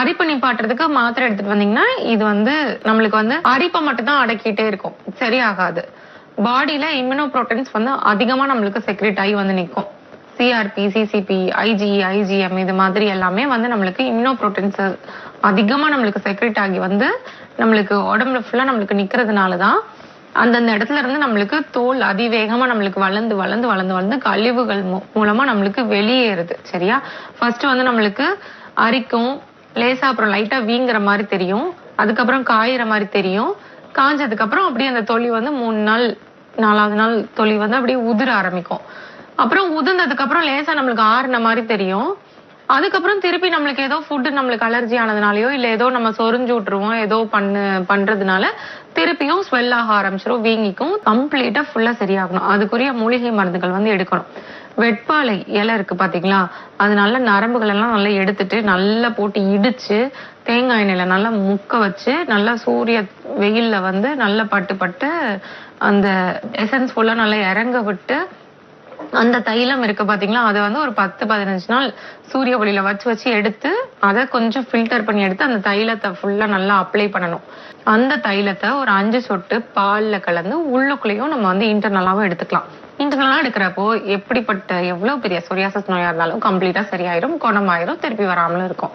அரிப்பு நிப்பாட்டுறதுக்கு மாத்திரை எடுத்துட்டு வந்தீங்கன்னா இது வந்து நம்மளுக்கு வந்து அரிப்பை மட்டும் தான் அடக்கிட்டே இருக்கும். சரியாகாது. பாடியில இம்யூனோ புரோட்டீன்ஸ் வந்து அதிகமா நம்மளுக்கு செக்ரெட் ஆகி வந்து நிற்கும் சிஆர்பி சிசிபி ஐஜி ஐஜிஎம் இது மாதிரி எல்லாமே வந்து நம்மளுக்கு இம்யூனோ புரோட்டீன்ஸ் அதிகமா நம்மளுக்கு செக்ரேட் ஆகி வந்து நம்மளுக்கு உடம்புல ஃபுல்லா நம்மளுக்கு நிற்கிறதுனால தான் அந்தந்த இடத்துல இருந்து நம்மளுக்கு தோல் அதிவேகமா நம்மளுக்கு வளர்ந்து வளர்ந்து வளர்ந்து வளர்ந்து கழிவுகள் மூ- மூலமா நம்மளுக்கு வெளியேறுது. சரியா? ஃபர்ஸ்ட் வந்து நம்மளுக்கு அரிக்கும் லேசா அப்புறம் லைட்டா வீங்குற மாதிரி தெரியும். அதுக்கப்புறம் காயிற மாதிரி தெரியும். காஞ்சதுக்கு அப்புறம் அப்படியே அந்த தொலி வந்து மூணு நாள் நாலாவது நாள் தொலி வந்து அப்படியே உதிர ஆரம்பிக்கும். அப்புறம் உதிர்ந்ததுக்கு அப்புறம் லேசா நம்மளுக்கு ஆறுன மாதிரி தெரியும். அதுக்கப்புறம் திருப்பி நம்மளுக்கு ஏதோ ஃபுட் நம்மளுக்கு அலர்ஜி ஆனதுனாலயோ இல்ல ஏதோ நம்ம சொரிஞ்சு விட்டுருவோம் ஏதோ பண்ணு பண்றதுனால திருப்பியும் ஸ்வெல் ஆக ஆரம்பிச்சிடும் வீங்கிக்கும் கம்ப்ளீட்டா ஃபுல்லா சரியாகணும். அதுக்குரிய மூலிகை மருந்துகள் வந்து எடுக்கணும். வெட்பாலை இலை இருக்கு பாத்தீங்களா? அது நல்ல நரம்புகள் எல்லாம் நல்லா எடுத்துட்டு நல்லா போட்டு இடிச்சு தேங்காய் எண்ணெயில நல்லா முக்க வச்சு நல்லா சூரிய வெயில்ல வந்து நல்லா பட்டு பட்டு அந்த எசன்ஸ் ஃபுல்லா நல்லா இறங்க விட்டு அந்த தைலம் இருக்கு பாத்தீங்களா? அதை வந்து ஒரு பத்து பதினஞ்சு நாள் சூரிய ஒளியில வச்சு வச்சு எடுத்து அதை கொஞ்சம் ஃபில்டர் பண்ணி எடுத்து அந்த தைலத்தை ஃபுல்லா நல்லா அப்ளை பண்ணணும். அந்த தைலத்தை ஒரு அஞ்சு சொட்டு பாலில் கலந்து உள்ளுக்குள்ளேயும் நம்ம வந்து இன்டர்னலாவும் எடுத்துக்கலாம். இன்டர்னலாக எடுக்கிறப்போ எப்படிப்பட்ட எவ்வளவு பெரிய சொரியாசஸ் நோயா இருந்தாலும் கம்ப்ளீட்டா சரியாயிரும் குணமாயிரும் திருப்பி வராமலும் இருக்கும்.